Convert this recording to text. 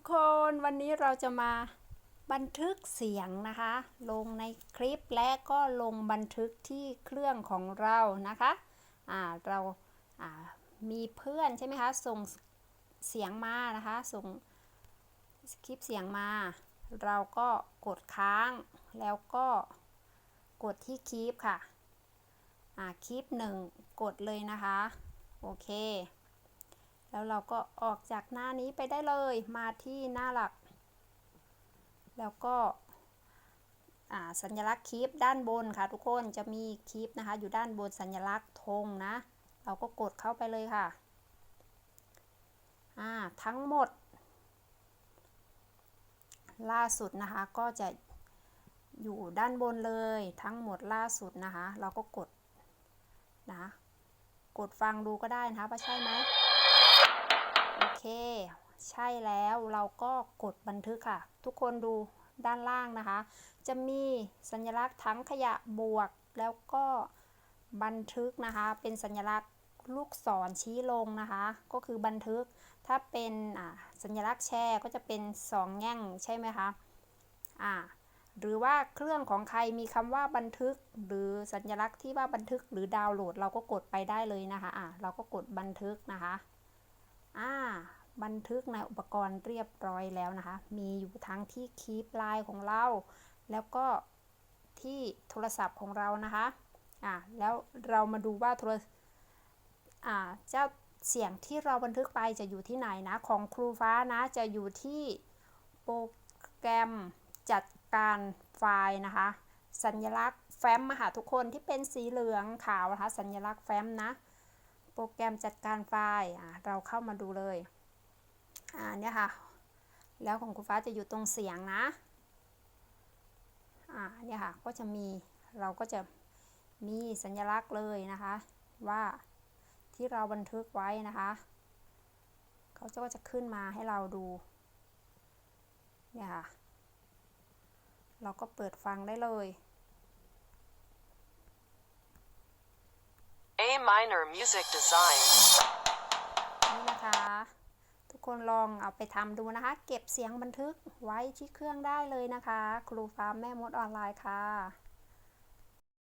กคนวันนี้เราจะมาบันทึกเสียงนะคะ ลงในคลิปและก็ลงบันทึกที่เครื่องของเรานะคะอ่าเราอ่ามีเพื่อนใช่ไหมคะ ส่งเสียงมานะคะ ส่งคลิปเสียงมา เราก็กดค้างแล้วก็กดที่คลิปค่ะอ่าคลิปหนึ่งกดเลยนะคะ โอเค แล้วเราก็ออกจากหน้านี้ไปได้เลยมาที่หน้าหลัก แล้วก็สัญลักษณ์คลิปด้านบนค่ะ ทุกคนจะมีคลิปนะคะ อยู่ด้านบนสัญลักษณ์ธงนะ เราก็กดเข้าไปเลยค่ะทั้งหมด ล่าสุดนะคะก็จะอยู่ด้านบนเลยทั้งหมดล่าสุดนะคะ เราก็กดนะกดฟังดูก็ได้นะคะว่าใช่ไหม ใช่แล้วเราก็กดบันทึกค่ะ ทุกคนดูด้านล่างนะคะ จะมีสัญลักษณ์ทั้งขยะบวกแล้วก็บันทึกนะคะ เป็นสัญลักษณ์ลูกศรชี้ลงนะคะ ก็คือบันทึกถ้าเป็นอ่าสัญลักษณ์แชร์ก็จะเป็นสองแง่งใช่ไหมคะอ่าหรือว่าเครื่องของใครมีคำว่าบันทึก หรือสัญลักษณ์ที่ว่าบันทึกหรือดาวน์โหลด เราก็กดไปได้เลยนะคะอ่าเราก็กดบันทึกนะคะอ่า บันทึกในอุปกรณ์เรียบร้อยแล้วนะคะ มีอยู่ทั้งที่คีปไลน์ของเรา แล้วก็ที่โทรศัพท์ของเรานะคะอ่าแล้วเรามาดูว่าโทรอ่าเจ้าเสียงที่เราบันทึกไปจะอยู่ที่ไหนนะ ของครูฟ้านะจะอยู่ที่โปรแกรมจัดการไฟล์นะคะ สัญลักษณ์แฟ้มมาหาทุกคนที่เป็นสีเหลืองขาวนะคะ สัญลักษณ์แฟ้มนะ โปรแกรมจัดการไฟล์เราเข้ามาดูเลย อ่าเนี่ยค่ะ แล้วของคุณฟ้าจะอยู่ตรงเสียงนะอ่าเนี่ยค่ะก็จะมีเราก็จะมีสัญลักษณ์เลยนะคะ ว่าที่เราบันทึกไว้นะคะเขาจะก็จะขึ้นมาให้เราดูเนี่ยค่ะเราก็เปิดฟังได้เลย A minor music design. คะทุกคนลองเอาไปทำดูนะคะ เก็บเสียงบันทึกไว้ที่เครื่องได้เลยนะคะ ครูฟ้าแม่มดออนไลน์ค่ะ